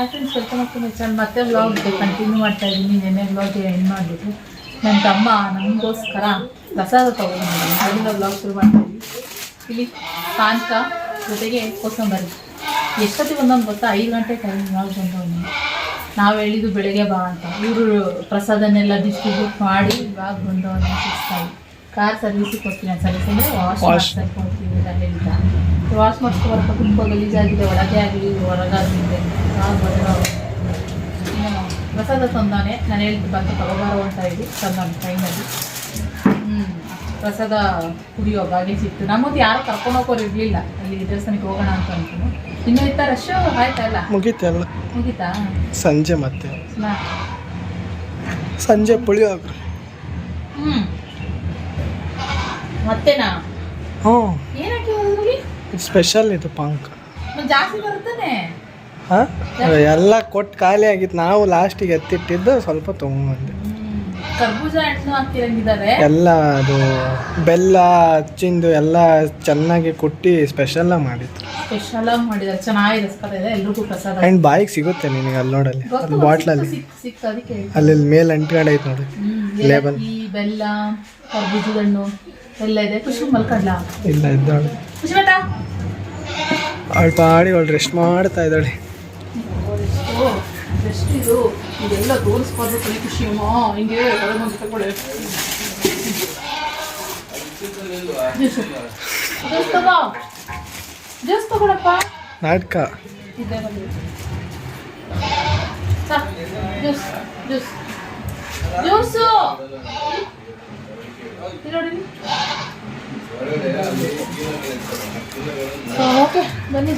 Hi friends welcome my channel ಮತ್ತೆ vlog continue ಮಾಡ್ತಾ ಇದ್ದೀನಿ. ನೆನ್ನೆ ವ್ಲಾಗ್ ಎಂಡ್ ಮಾಡಿಬಿಟ್ಟು ನನ್ನ ತಮ್ಮ ನಮಗೋಸ್ಕರ ಪ್ರಸಾದ ತೊಗೊಂಡಿದ್ದೀನಿ ಅದರಿಂದ ವ್ಲಾಗ್ ಶುರು ಮಾಡ್ತಾ ಇದ್ದೀವಿ ಇಲ್ಲಿ ಪಾನ್ಕ ಜೊತೆಗೆ ಕೋಸಂಬರಿ. ಎಷ್ಟೊತ್ತಿಗೆ ಒಂದೊಂದು ಗೊತ್ತಾ? ಐದು ಗಂಟೆ ಟೈಮ್ ನಾವು ಬಂದವನು ನಾವು ಹೇಳಿದ್ದು ಬೆಳಗ್ಗೆ ಬಾ ಅಂತ. ಇವರು ಪ್ರಸಾದನೆಲ್ಲ ಡಿಸ್ಟ್ರಿಬ್ಯೂಟ್ ಮಾಡಿ ಇವಾಗ ಅಂತ ಸುಸ್ತಾಗಿ ಕಾರ್ ಸರ್ವಿಸಿಗೆ ಕೊಡ್ತೀನಿ ಸರ್ವಿಸ್ ಅಂದರೆ ವಾಶ್. ಮಾಡ್ಸಕ್ಕೆ ಕೊಡ್ತೀನಿ ಅಂತ ಹೇಳಿದ್ದ ವಾಶ್ ಮಾಡಿಸ್ಕೊಬರ್ಬೇಕು ತುಂಬ ಗಲೀಜಾಗಿದೆ ಒಳಗೆ ಆಗಲಿ ಹೊರಗಾಗಲಿ. ಬಂದು ಪ್ರಸಾದ ತಂದಾನೆ ನಾನು ಹೇಳಿದ್ದು ಬಂದು ತಗೋಬಾರೋ ಅಂತ ಹೇಳಿ ತಂದಾನೆ ಟ್ರೈನಲ್ಲಿ ಹ್ಞೂ ಪ್ರಸಾದ ಕುಡಿಯೋ ಬಾಗಿ ಸಿಕ್ತು. ನಮ್ಮದು ಯಾರು ಕರ್ಕೊಂಡು ಹೋಗೋರು ಇರಲಿಲ್ಲ. ಅಲ್ಲಿ ದೇವಸ್ಥಾನಕ್ಕೆ ಹೋಗೋಣ ಅಂತ ಅಂತೀನಿ ಇನ್ನೂ ಇತ್ತ ರಶ್ ಆಯ್ತಲ್ಲ ಮುಗೀತಲ್ಲ ಮುಗೀತಾ ಸಂಜೆ ಮತ್ತೆ. ಸಂಜೆ ಪುಳಿಯೋಗ್ರೆ ಹ್ಞೂ ಮತ್ತೆನಾ? ಹ್ಞೂ. ಏನಕ್ಕೆ ಸ್ಪೆಷಲ್ ಇದು ಪಂಕ್. ಜಾಸ್ತಿ ಬರುತ್ತಾನೆ? ಹಾಂ? ಎಲ್ಲ ಕೊಟ್ಟು ಖಾಲಿ ಆಗಿತ್ತು. ನಾವು ಲಾಸ್ಟಿಗೆ ಎತ್ತಿಟ್ಟಿದ್ದು ಸ್ವಲ್ಪ ತೊಗೊಂಬಂದೆ. ಕರ್ಬೂಜ ಹಣ್ಣು ಹಾಕಿರಂಗಿದ್ದಾರೆ ಎಲ್ಲ ಅದು ಬೆಲ್ಲ ಹಚ್ಚಿಂದು ಎಲ್ಲ ಚೆನ್ನಾಗಿ ಕುಟ್ಟಿ ಸ್ಪೆಷಲ್ ಮಾಡಿತ್ತು ಸ್ಪೆಷಲ್ ಮಾಡಿದ್ದಾರೆ ಚೆನ್ನಾಗಿದೆ ಸಕ್ಕತ್ ಇದೆ ಎಲ್ರಿಗೂ ಪ್ರಸಾದ. ಆ್ಯಂಡ್ ಬಾಯಿಗೆ ಸಿಗುತ್ತೆ ನಿನಗೆ ಅಲ್ಲಿ ನೋಡಲ್ಲಿ ಅದು ಬಾಟ್ಲಲ್ಲಿ. ಅಲ್ಲಿ. ಮೇಲೆ ಅಂಟ್ಕೊಂಡ್ ಐತೆ ನೋಡಿ. ಲೇಬಲ್ ಬೆಲ್ಲ ಕರ್ಬೂಜದ ಹಣ್ಣು ಎಲ್ಲ ಇದೆ. ಖುಷಿ ಮಲ್ಕಡ್ಲ? ಇಲ್ಲ ಇದ್ದಾಳೆ. ಖುಷಿ ಆಡಿ ಅವಳು ಪಾಡಿ ಅವಳು ರೆಸ್ಟ್ ಮಾಡ್ತಾ ಇದ್ದಾಳೆ. ಎಷ್ಟು ಇದು ಇದೆಲ್ಲ ತೋರಿಸ್ಬಾರ್ದು ಕಲಿ ಖುಷಿ ಅಮ್ಮ. ಹಿಂಗೆ ತಗೊಂಡು ತಗೊಳ್ಳಿ ಜ್ಯೂಸ್ ಜ್ಯೂಸ್ ತಗೋ. ಜ್ಯೂಸ್ ತಗೊಳಪ್ಪ. ನಾಟಕ. ಇದೆ ಜ್ಯೂಸ್ ಜ್ಯೂಸ್ ಜ್ಯೂಸು ನೋಡಿ. ಓಕೆ ಬನ್ನಿ.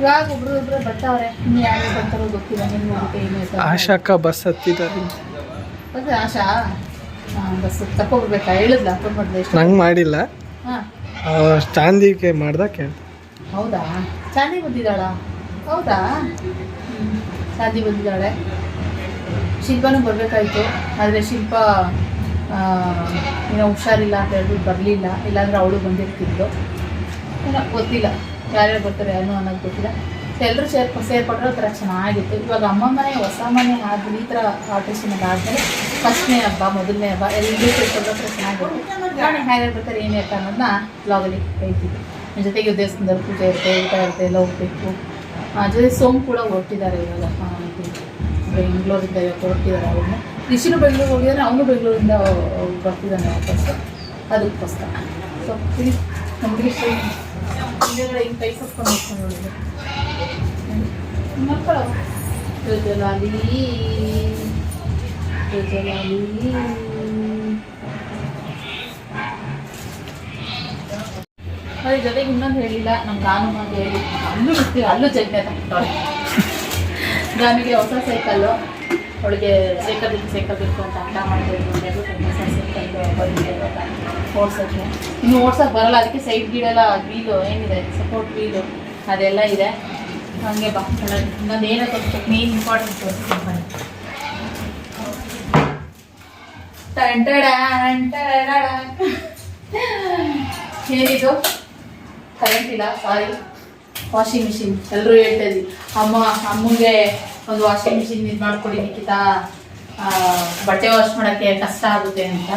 ಇವಾಗ ಒಬ್ರು ಒಬ್ರು ಬರ್ತಾವ್ರೆ? ಇನ್ನು ಯಾರು ಬರ್ತಾರೋ ಗೊತ್ತಿಲ್ಲ ನಿಮ್ಗೆ ಹೋಗುತ್ತೆ ಏನು ಆಶಾಕ್ಕ ಬಸ್ ಹತ್ತಿದ್ದಾರೆ. ಮತ್ತೆ ಆಶಾ? ಬಸ್ ತಗೊಬಿಡ್ಬೇಕಾ ಹೇಳಿದ್ಲ? ಫೋನ್ ಮಾಡಿದೆ ಎಷ್ಟು ನಂಗೆ ಮಾಡಿಲ್ಲ. ಹಾಂ. ಚಾಂದಿಗೆ ಮಾಡ್ದ ಕೇಳ್ದೆ. ಹೌದಾ? ಚಾಂದಿ ಬಂದಿದ್ದಾಳ? ಹೌದಾ. ಚಾಂದಿ ಬಂದಿದ್ದಾಳೆ. ಶಿಲ್ಪನೂ ಬರಬೇಕಾಯ್ತು. ಆದರೆ ಶಿಲ್ಪ ಏನೋ ಹುಷಾರಿಲ್ಲ ಅಂತ ಹೇಳ್ಬಿಟ್ಟು ಬರಲಿಲ್ಲ. ಇಲ್ಲಾಂದ್ರೆ ಅವಳು ಬಂದಿರ್ತಿದ್ಲು. ಏನೋ ಗೊತ್ತಿಲ್ಲ. ಯಾರ್ಯಾರು ಬರ್ತಾರೆ ಯಾರು ಅನ್ನೋದು ಗೊತ್ತಿಲ್ಲ. ಎಲ್ಲರೂ ಸೇರ್ ಸೇರ್ಕೊಂಡ್ರೆ ಒಂಥರ ಚೆನ್ನಾಗಿತ್ತು. ಇವಾಗ ಅಮ್ಮ ಮನೆ ಹೊಸ ಮನೆ ಆದ್ರೆ ಈ ಥರ ಆಲ್ಟ್ರೇಷನ್ ಎಲ್ಲ ಫಸ್ಟ್ನೇ ಹಬ್ಬ, ಮೊದಲನೇ ಹಬ್ಬ ಎಲ್ಲರೂ ಸೇರ್ಕೊಂಡ್ರೆ ಚೆನ್ನಾಗಿರುತ್ತೆ ನಾನು ಹೇಗೆ ಬರ್ತಾರೆ, ಏನೇ ಇರ್ತಾರೆ ಅನ್ನೋದನ್ನ ಬ್ಲಾಗಲ್ಲಿ ಹೇಳ್ತಿದ್ವಿ ನನ್ನ ಜೊತೆಗೆ ದೇವಸ್ಥಾನದಲ್ಲಿ ಪೂಜೆ ಇರುತ್ತೆ, ಊಟ ಇರುತ್ತೆ, ಎಲ್ಲ ಹೋಗ್ಬೇಕು. ಜೊತೆ ಸೋಮು ಕೂಡ ಹೊರಟಿದ್ದಾರೆ ಇವಾಗ ಬೆಂಗಳೂರಿಂದ ಇವತ್ತು ಹೊರಟಿದ್ದಾರೆ ಅವ್ರನ್ನ. ಕೃಷಿನೂ ಬೆಂಗಳೂರು ಹೋಗಿದ್ದಾರೆ ಅವನು ಬೆಂಗಳೂರಿಂದ ಬರ್ತಿದ್ದಾನೆ ವಾಪಸ್ಸು. ಅದಕ್ಕೋಸ್ಕರ. ಸೊ ಪ್ಲೀಸ್ ನಮಗೆ ಹಿಂದೆಗಡೆ ಹಿಂಗೆ ಕೈ ನೋಡಿದ್ರೆ ಮಕ್ಕಳು ಅದ್ರ ಜೊತೆಗೆ ಇನ್ನೊಂದು ಹೇಳಿಲ್ಲ. ನಮ್ಮ ಗಾನು ಮಾಡಿ ಹೇಳಿ ಅಲ್ಲೂ ಬಿಡ್ತೀವಿ ಅಲ್ಲೂ ಚಟ್ನಿ ತಗೊಂಡವಳೆ ಗಾನಿಗೆ ಹೊಸ ಸೈಕಲ್ಲು. ಅವಳಿಗೆ ಸೈಕಲ್ ಸೈಕಲ್ ಬೇಕು ಅಂತ ಹಠ ಮಾಡ್ತಿದ್ರು ಹೊಸ ಸೈಕಲ್ ಬಂದಿದೆ ಓಡ್ಸೋಕ್ಕೆ ಇನ್ನು ಓಡ್ಸೋಕೆ ಬರಲ್ಲ, ಅದಕ್ಕೆ ಸೈಡ್ ಗೀಡೆಲ್ಲ ವೀಲು ಏನಿದೆ ಸಪೋರ್ಟ್ ವೀಲು ಅದೆಲ್ಲ ಇದೆ. ಹಂಗೆ ಬಾ ಇನ್ನೊಂದು ಏನೋ ತೋರಿಸ್ಬೇಕು ಮೇನ್ ಇಂಪಾರ್ಟೆಂಟ್ ತೋರಿಸ್ತೀನಿ ಬನ್ನಿ. ಏನಿದು? ಕರೆಂಟ್ ಇಲ್ಲ ಸಾರಿ ವಾಷಿಂಗ್ ಮಿಷಿನ್ ಎಲ್ಲರೂ ಹೇಳ್ತಾ ಇದ್ವಿ. ಅಮ್ಮ, ಅಮ್ಮಂಗೆ ಒಂದು ವಾಷಿಂಗ್ ಮಿಷಿನ್ ಇದು ಮಾಡ್ಕೊಡಿ ಬಟ್ಟೆ ವಾಶ್ ಮಾಡೋಕ್ಕೆ ಕಷ್ಟ ಆಗುತ್ತೆ ಅಂತ.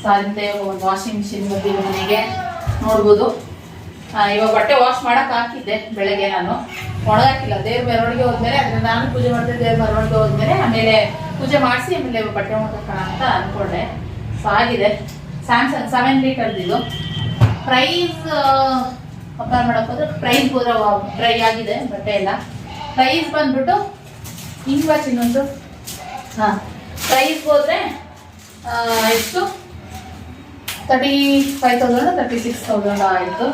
ಸೊ ಅದರಿಂದ ಇವಾಗ ಒಂದು ವಾಷಿಂಗ್ ಮಿಷಿನ್ ಬಂದಿದೆ ಮನೆಗೆ ನೋಡ್ಬೋದು. ಇವಾಗ ಬಟ್ಟೆ ವಾಶ್ ಮಾಡೋಕೆ ಹಾಕಿದ್ದೆ ಬೆಳಗ್ಗೆ ನಾನು. ಒಣಗಾಕಿಲ್ಲ, ದೇವ್ರ ಮೆರವಣಿಗೆ ಹೋದ್ಮೇಲೆ ಅದನ್ನ ನಾನು ಪೂಜೆ ಮಾಡಿದೆ, ದೇವ್ರ ಮೆರವಣಿಗೆ ಹೋದ್ಮೇಲೆ ಆಮೇಲೆ ಪೂಜೆ ಮಾಡಿಸಿ ಆಮೇಲೆ ಬಟ್ಟೆ ಒಣಗಾಕೋಣ ಅಂತ ಅಂದ್ಕೊಂಡೆ ಸೊ ಆಗಿದೆ. ಸ್ಯಾಮ್ಸಂಗ್ ಸೆವೆನ್ ಲೀಟರ್ದಿದು ಪ್ರೈಸ್ ಕಂಪೇರ್ ಮಾಡಕ್ ಹೋದ್ರೆ ಪ್ರೈಸ್ ಹೋದ್ರೆ ಡ್ರೈ ಆಗಿದೆ ಬಟ್ಟೆ ಎಲ್ಲ. ಪ್ರೈಸ್ ಬಂದ್ಬಿಟ್ಟು ಹಿಂಗ್ ಇನ್ನೊಂದು. ಹಾಂ ಪ್ರೈಸ್ ಹೋದರೆ ಎಷ್ಟು? Thirty five thousand thirty six thousand ಆಯಿತು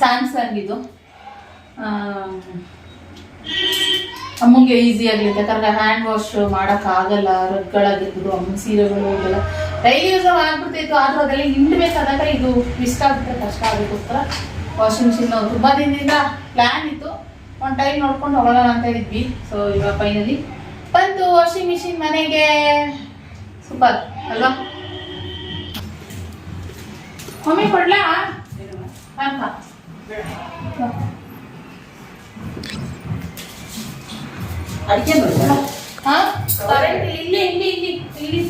ಸ್ಯಾಮ್ಸಂಗ್ ಇದು. ಅಮ್ಮಂಗೆ ಈಸಿ ಆಗಲಿ ಯಾಕಂದ್ರೆ ಹ್ಯಾಂಡ್ ವಾಶ್ ಮಾಡೋಕ್ಕಾಗಲ್ಲ ರಗ್ಗಳಾಗಿರ್ಬೋದು ಅಮ್ಮ ಸೀರೆಗಳು ಎಲ್ಲ ಡೈಲಿ ಯೂಸ್ ಆಗ್ಬಿಡ್ತಿತ್ತು, ಆದ್ರೂ ಅದೆಲ್ಲ ಹಿಂಡ್ಬೇಕಾದಾಗ ಇದು ಇಷ್ಟ ಆಗುತ್ತೆ ಕಷ್ಟ ಆಗೋಕ್ಕೋಸ್ಕರ ವಾಷಿಂಗ್ ಮಿಷಿನ್ ತುಂಬ ದಿನದಿಂದ ಪ್ಲ್ಯಾನ್ ಇತ್ತು. ಒಂದು ಟೈಮ್ ನೋಡ್ಕೊಂಡು ಹೋಗೋಣ ಅಂತ ಇದ್ವಿ. ಸೊ ಇವಾಗ ಫೈನಲಿ ಬಂತು ವಾಷಿಂಗ್ ಮಿಷಿನ್ ಮನೆಗೆ. ಸೂಪರ್ ಅಲ್ವಾ? ಮಮ್ಮಿ ಕೊಡ್ಲಾ? ಅಂತ ಅಡಿಕೆ ಹಾ ಕರೆಂಟ್ ಇಲ್ಲಿ ಇಲ್ಲಿ ಇಲ್ಲಿ ಇಲ್ಲಿ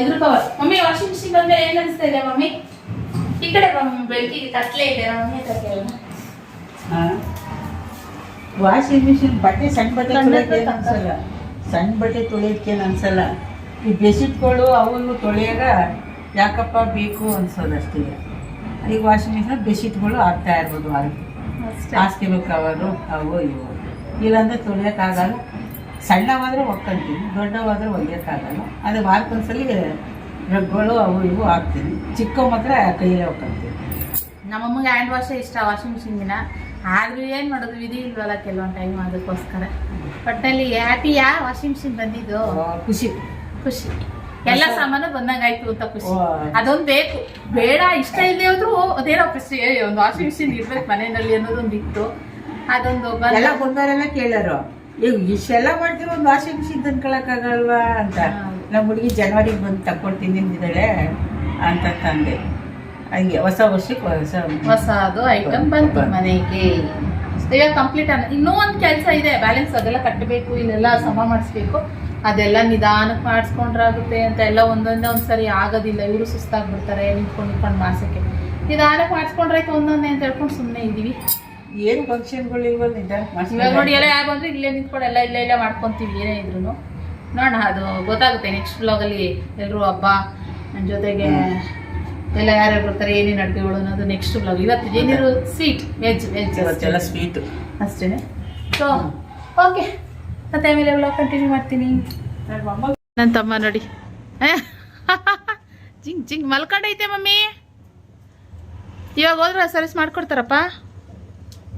ಇದ್ರ ಕವರ್ ಮಮ್ಮಿ ವಾಷಿಂಗ್ ಮಿಷಿನ್ ಬಂದ್ರೆ ಏನ್ ಅನಿಸ್ತಾ ಇದೆ ಮಮ್ಮಿ? ಈ ಕಡೆ ಮಮ್ಮಿ ಬೆಳಕಿಗೆ ಕತ್ಲೆ ಇದೆ ಮಮ್ಮಿ ಕತ್ಲೆ ವಾಷಿಂಗ್ ಮಿಷಿನ್ ಬಟ್ಟೆ ಸಣ್ಣ ಬಟ್ಟೆ ಸಣ್ಣ ಬಟ್ಟೆ ಅನ್ಸಲ್ಲ. ಸಣ್ಣ ಬಟ್ಟೆ ತೊಳೆಯಕ್ಕೆ ಅನ್ಸಲ್ಲ. ಈ ಬೆಡ್ಶೀಟ್ಗಳು ಅವನ್ನು ತೊಳೆಯಾಗ ಯಾಕಪ್ಪ ಬೇಕು ಅನ್ಸೋದಷ್ಟೇ ಈಗ ವಾಷಿಂಗ್ ಮಿಷಿನ್ ಬೆಡ್ಶೀಟ್ಗಳು ಆಗ್ತಾ ಇರ್ಬೋದು ಜಾಸ್ತಿ ಹಾಸಿಗೆ ಕವರು ಅವು ಇವು ಇಲ್ಲಾಂದ್ರೆ ತೊಳೆಯೋಕ್ಕಾಗಲ್ಲ. ಸಣ್ಣವಾದ್ರೆ ಒಕ್ಕಂತೀನಿ ದೊಡ್ಡವಾದ್ರೆ ಒಗೆಯೋಕ್ಕಾಗಲ್ಲ. ಅದೇ ವಾರಕ್ಕೊಂದ್ಸಲಿ ರಗ್ಗಳು ಅವು ಇವು ಹಾಕ್ತೀನಿ. ಚಿಕ್ಕ ಮಾತ್ರ ಕೈಯಲ್ಲೇ ಒಕ್ಕಂತೀನಿ. ನಮ್ಮಮ್ಮಗೆ ಹ್ಯಾಂಡ್ ವಾಶೇ ಇಷ್ಟ ವಾಷಿಂಗ್ ಮಿಷಿನ್ಗಿನ ಆದರೂ ಏನು ಮಾಡೋದು ವಿಧಿ ಇಲ್ವಲ್ಲ ಕೆಲವೊಂದು ಟೈಮ್ ಅದಕ್ಕೋಸ್ಕರ ಒಟ್ಟಲ್ಲಿ ಹ್ಯಾಪಿಯಾ ವಾಷಿಂಗ್ ಮಿಷಿನ್ ಬಂದಿದ್ದು? ಖುಷಿ. ಖುಷಿ. ಎಲ್ಲ ಸಾಮಾನು ಬಂದಂಗಾಯ್ತು ಅಂತ ಖುಷಿ. ಅದೊಂದ್ ಬೇಕು. ಬೇಡ ಇಷ್ಟ ಇಲ್ಲದೆ ಹೋದ್ರು ಅದೇನೋ ಖುಷಿ. ಒಂದು ವಾಷಿಂಗ್ ಮಿಷಿನ್ ಇರ್ಬೇಕು ಮನೆಯಲ್ಲಿ ಅನ್ನೋದೊಂದು ಇತ್ತು. ಅದೊಂದು ಎಲ್ಲ ಬಂದವರೆಲ್ಲ ಕೇಳರು ಈಗ ಇಷ್ಟೆಲ್ಲ ಮಾಡ್ತೀವಿ ಒಂದು ವಾಷಿಂಗ್ ಮಿಷಿನ್ ತಂದ್ಕೊಳಕ್ಕಾಗಲ್ವಾ ಅಂತ. ನಮ್ಮ ಹುಡುಗಿ ಜನವರಿಗೆ ಬಂದು ತಕ್ಕೊಡ್ತೀನಿ ಅಂದಿದ್ದಾಳೆ ಅಂತ ತಂದೆ. ಹಂಗೆ ಹೊಸ ವರ್ಷಕ್ಕೆ ಹೊಸ ಅದು ಐಟಮ್ ಬಂತು. ಮನೆಗೆ. ಇವಾಗ ಕಂಪ್ಲೀಟ್ ಅನ್ನ ಇನ್ನೂ ಒಂದು ಕೆಲಸ ಇದೆ. ಬ್ಯಾಲೆನ್ಸ್ ಅದೆಲ್ಲ ಕಟ್ಟಬೇಕು ಇಲ್ಲೆಲ್ಲ ಸಮ ಮಾಡಿಸ್ಬೇಕು. ಅದೆಲ್ಲ ನಿಧಾನಕ್ಕೆ ಮಾಡಿಸ್ಕೊಂಡ್ರಾಗುತ್ತೆ ಅಂತ ಎಲ್ಲ ಒಂದೊಂದೇ ಒಂದ್ಸರಿ ಆಗೋದಿಲ್ಲ. ಇವರು ಸುಸ್ತಾಗ್ಬಿಡ್ತಾರೆ ನಿಂತ್ಕೊಂಡು ನಿಂತ್ಕೊಂಡು ಮಾಡ್ಸೋಕ್ಕೆ ನಿಧಾನಕ್ಕೆ ಮಾಡಿಸ್ಕೊಂಡ್ರಾಯ್ತು ಒಂದೊಂದೇ ಅಂತ ಹೇಳ್ಕೊಂಡು ಸುಮ್ಮನೆ ಇದ್ದೀವಿ. ಏನು ಫಂಕ್ಷನ್ಗಳು ನಿಧಾನ ಇವಾಗ ನೋಡಿ ಎಲ್ಲ ಯಾವ ಬಂದ್ರೆ ಇಲ್ಲೇ ನಿಂತ್ಕೊಂಡು ಎಲ್ಲ ಇಲ್ಲೇ ಇಲ್ಲೇ ಮಾಡ್ಕೊತೀವಿ ಏನೇ ಇದ್ರು ನೋಡೋಣ ಅದು ಗೊತ್ತಾಗುತ್ತೆ. ನೆಕ್ಸ್ಟ್ ಬ್ಲಾಗಲ್ಲಿ ಎಲ್ಲರೂ ಹಬ್ಬ ನನ್ನ ಜೊತೆಗೆ ಎಲ್ಲ ಯಾರ್ಯಾರು ಬರ್ತಾರೆ ಏನೇನು ಅಡುಗೆಗಳು ಅನ್ನೋದು ನೆಕ್ಸ್ಟ್ ಬ್ಲಾಗ್ ಇವತ್ತು ಏನಿರು ಸ್ವೀಟ್ ವೆಜ್ ವೆಜ್ ಸ್ವೀಟ್ ಅಷ್ಟೇ. ಸೊ ಓಕೆ ಮತ್ತೆ ಆಮೇಲೆ ಬ್ಲಾಗ್ ಕಂಟಿನ್ಯೂ ಮಾಡ್ತೀನಿ. ನನ್ನ ತಮ್ಮ ನೋಡಿ. ಜಿಂಗ್ ಜಿಂಗ್ ಮಲ್ಕೊಂಡೈತೆ ಮಮ್ಮಿ. ಇವಾಗ ಹೋದ್ರೆ ಸರ್ವಿಸ್ ಮಾಡ್ಕೊಡ್ತಾರಪ್ಪ?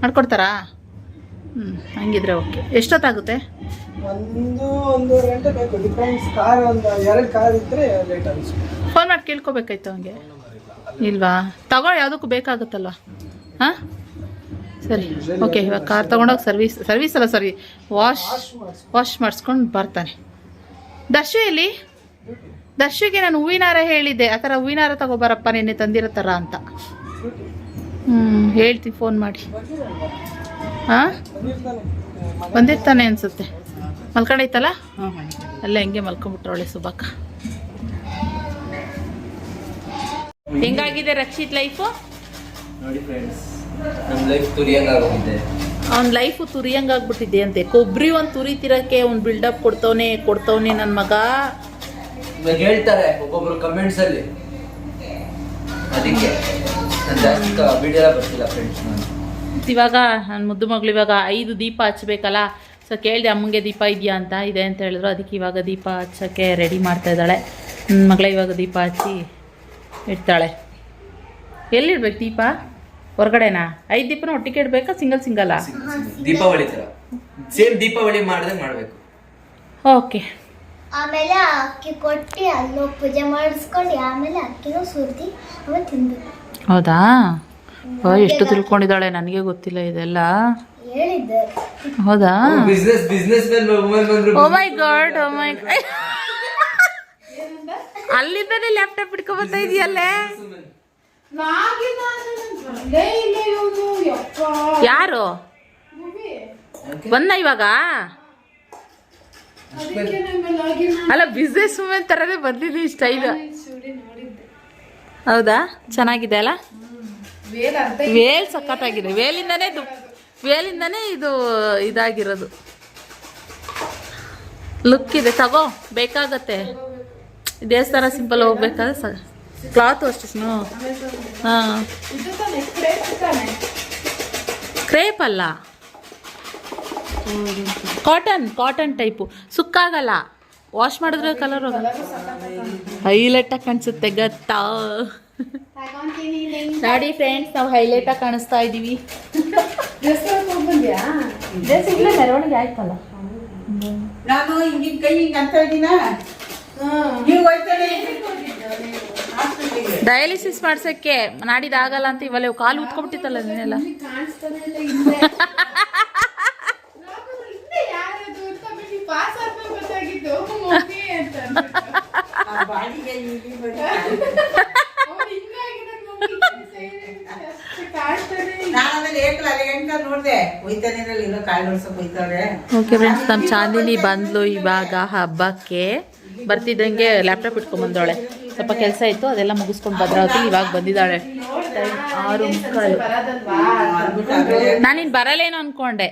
ಮಾಡ್ಕೊಡ್ತಾರಾ? ಹ್ಞೂ ಹಂಗಿದ್ರೆ ಓಕೆ ಎಷ್ಟೊತ್ತಾಗುತ್ತೆ? ಒಂದು ಒಂದೂವರೆ ಗಂಟೆ ಬೇಕು. ಡಿಪೆಂಡ್ಸ್ ಕಾರ್ ಒಂದು ಎರಡು ಕಾರ್ ಇದ್ರೆ ಲೇಟ್ ಅನಿಸುತ್ತೆ ಫೋನ್ ಮಾಡಿ ಕೇಳ್ಕೊಬೇಕಾಯ್ತು ಹಂಗೆ ಇಲ್ವಾ? ತಗೋ ಯಾವುದಕ್ಕೂ ಬೇಕಾಗುತ್ತಲ್ವಾ? ಹಾಂ? ಸರಿ. ಓಕೆ ಇವಾಗ ಕಾರ್ ತಗೊಂಡೋಗಿ ಸರ್ವಿಸ್ ಸರ್ವಿಸ್ ಅಲ್ಲ ಸರಿ ವಾಶ್ ವಾಶ್ ಮಾಡಿಸ್ಕೊಂಡು ಬರ್ತಾನೆ. ದರ್ಶು ಎಲ್ಲಿ? ದರ್ಶುಗೆ ನಾನು ಹೂವಿನಾರ ಹೇಳಿದ್ದೆ. ಆ ಥರ ಹೂವಿನಾರ ತಗೋಬಾರಪ್ಪ, ನಿನ್ನೆ ತಂದಿರೋ ಥರ ಅಂತ. ಹ್ಞೂ ಹೇಳ್ತೀನಿ ಫೋನ್ ಮಾಡಿ. ಹಾಂ ಬಂದಿರ್ತಾನೆ ಅನಿಸುತ್ತೆ. ಮಲ್ಕೊಂಡೈತಲ್ಲ ಅಲ್ಲೇ ಹೆಂಗೆ ಒಳ್ಳೆ ಸುಬಾಕ ಹೆಂಗಾಗಿದೆ ರಕ್ಷಿತ್ ಲೈಫು ನೋಡಿ ಫ್ರೆಂಡ್ಸ್ ನಮ್ಮ ಲೈಫ್ ತುರಿಯಂಗಾಗೋಗಿದೆ. ಅವ್ನ ಲೈಫು ತುರಿಯಂಗಾಗ್ಬಿಟ್ಟಿದೆ ಅಂತೆ. ಕೊಬ್ಬರಿ ಒಂದು ತುರಿತಿರಕ್ಕೆ ಅವ್ನು ಬಿಲ್ಡಪ್ ಕೊಡ್ತವನೆ ಕೊಡ್ತವನೆ ನನ್ನ ಮಗ. ಇವಾಗ ಹೇಳ್ತಾರೆ ಒಬ್ಬೊಬ್ರು ಕಮೆಂಟ್ಸ್ ಅಲ್ಲಿ. ಅದಕ್ಕೆ ನಾನು ಜಾಸ್ತಿ ವಿಡಿಯೋ ಬರ್ತಿಲ್ಲ ಫ್ರೆಂಡ್ಸ್ ನಾನು ಇವಾಗ ನನ್ನ ಮುದ್ದು ಮಗಳು ಇವಾಗ ಐದು ದೀಪ ಹಚ್ಬೇಕಲ್ಲ ಸೊ ಕೇಳಿದೆ ಅಮ್ಮಂಗೆ ದೀಪ ಇದೆಯಾ ಅಂತ ಇದೆ ಅಂತ ಹೇಳಿದ್ರು. ಅದಕ್ಕೆ ಇವಾಗ ದೀಪ ಹಚ್ಚೋಕ್ಕೆ ರೆಡಿ ಮಾಡ್ತಾ ಇದ್ದಾಳೆ. ನನ್ನ ಮಗಳ ಇವಾಗ ದೀಪ ಹಚ್ಚಿ ಇಡ್ತಾಳೆ. ಎಲ್ಲಿಡ್ಬೇಕು ದೀಪ? ಹೊರಗಡೆನಾ? ಐದು ದೀಪನ ಒಟ್ಟಿಗೆ ಇಡ್ಬೇಕಾ ಸಿಂಗಲ್ ಸಿಂಗಲ್ಲ ದೀಪಾವಳಿ ತರ. ಸೇಮ್ ದೀಪಾವಳಿ ಮಾಡ್ದಂಗೆ ಮಾಡಬೇಕು. ಓಕೆ. ಆಮೇಲೆ ಅಕ್ಕಿ ಕೊಟ್ಟು ಅಲ್ಲೋ ಪೂಜೆ ಮಾಡಿಸ್ಕೊಂಡು ಆಮೇಲೆ ಅಕ್ಕಿನೂ ಸುರಿದು ಆಮೇಲೆ ತಿನ್ಬೇಕು. ಹೌದಾ? ಎಷ್ಟು ತಿಳ್ಕೊಂಡಿದ್ದಾಳೆ? ನನಗೆ ಗೊತ್ತಿಲ್ಲ ಇದೆಲ್ಲ. ಹೇಳಿದ್ದೆ. ಹೌದಾ? ಬಿಸ್ನೆಸ್ ಬಿಸ್ನೆಸ್ ಮೇಲೆ ವುಮನ್ ಬಂದ್ರು ಓ ಮೈ ಗಾಡ್ ಓ ಮೈ ಅಲ್ಲಿಂದನೇ ಲ್ಯಾಪ್ಟಾಪ್ ಹಿಡ್ಕೊ ಬರ್ತಾ ಇದೆಯಲ್ಲೇ? ಯಾರು? ಬಂದ ಇವಾಗ? ಅಲ್ಲ ಬಿಸ್ನೆಸ್ ವುಮೆನ್ ತರನೇ ಇಷ್ಟ ಸ್ಟೈಲ್ ಹೌದಾ? ಚೆನ್ನಾಗಿದೆ ಅಲ್ಲ? ವೇಲ್ ಸಖತ್ತಾಗಿದೆ. ವೇಲಿಂದನೇ ವೇಲಿಂದನೇ ಇದು ಇದಾಗಿರೋದು. ಲುಕ್ ಇದೆ. ತಗೋ ಬೇಕಾಗತ್ತೆ. ದೇವಸ್ಥಾನ ಸಿಂಪಲ್ ಹೋಗ್ಬೇಕಾದ್ರೆ ಕ್ಲಾತು ಅಷ್ಟು ಹಾಂ. ಕ್ರೇಪ್ ಅಲ್ಲ? Cotton cotton type. ಸುಕ್ಕಾಗಲ್ಲ. ವಾಶ್ ಮಾಡಿದ್ರೆ ಕಲರ್ ಹೈಲೈಟ್ ಆಗಿ ಕಾಣಿಸುತ್ತೆ ಗತ್ತಾ? ನೋಡಿ ಫ್ರೆಂಡ್ಸ್ ನಾವು ಹೈಲೈಟ್ ಆಗಿ ಕಾಣಿಸ್ತಾ ಇಲ್ಲೇ ಮೆರವಣಿಗೆ ಆಯ್ತಲ್ಲ. ನಾನು ಹಿಂಗಿನ ಕೈ ಹಿಂಗೆ ಅಂತ ಇದ್ದೀನ ನೀವು ಹೋಯ್ತಾನೆ. ಡಯಾಲಿಸಿಸ್ ಮಾಡ್ಸಕ್ಕೆ ನಾಡಿದ ಆಗಲ್ಲ ಅಂತ ಇವಲ್ಲ ಕಾಲು ಉತ್ಕೊಂಡ್ಬಿಟ್ಟಿತ್ತಲ್ಲ ನೀನೆಲ್ಲ. ಓಕೆ ಫ್ರೆಂಡ್ಸ್ ನಮ್ಮ ಚಾಂದಿನಿ ಬಂದ್ಲು ಇವಾಗ ಹಬ್ಬಕ್ಕೆ. ಬರ್ತಿದ್ದಂಗೆ ಲ್ಯಾಪ್ಟಾಪ್ ಇಟ್ಕೊಂಡ್ ಬಂದವಳೆ. ಸ್ವಲ್ಪ ಕೆಲಸ ಇತ್ತು ಅದೆಲ್ಲ ಮುಗಿಸ್ಕೊಂಡು ಭದ್ರಾವತಿ ಇವಾಗ ಬಂದಿದ್ದಾಳೆ. ಆರು ನಾನು ನಾನಿನ್ ಬರಲೇನೋ ಅನ್ಕೊಂಡೆ.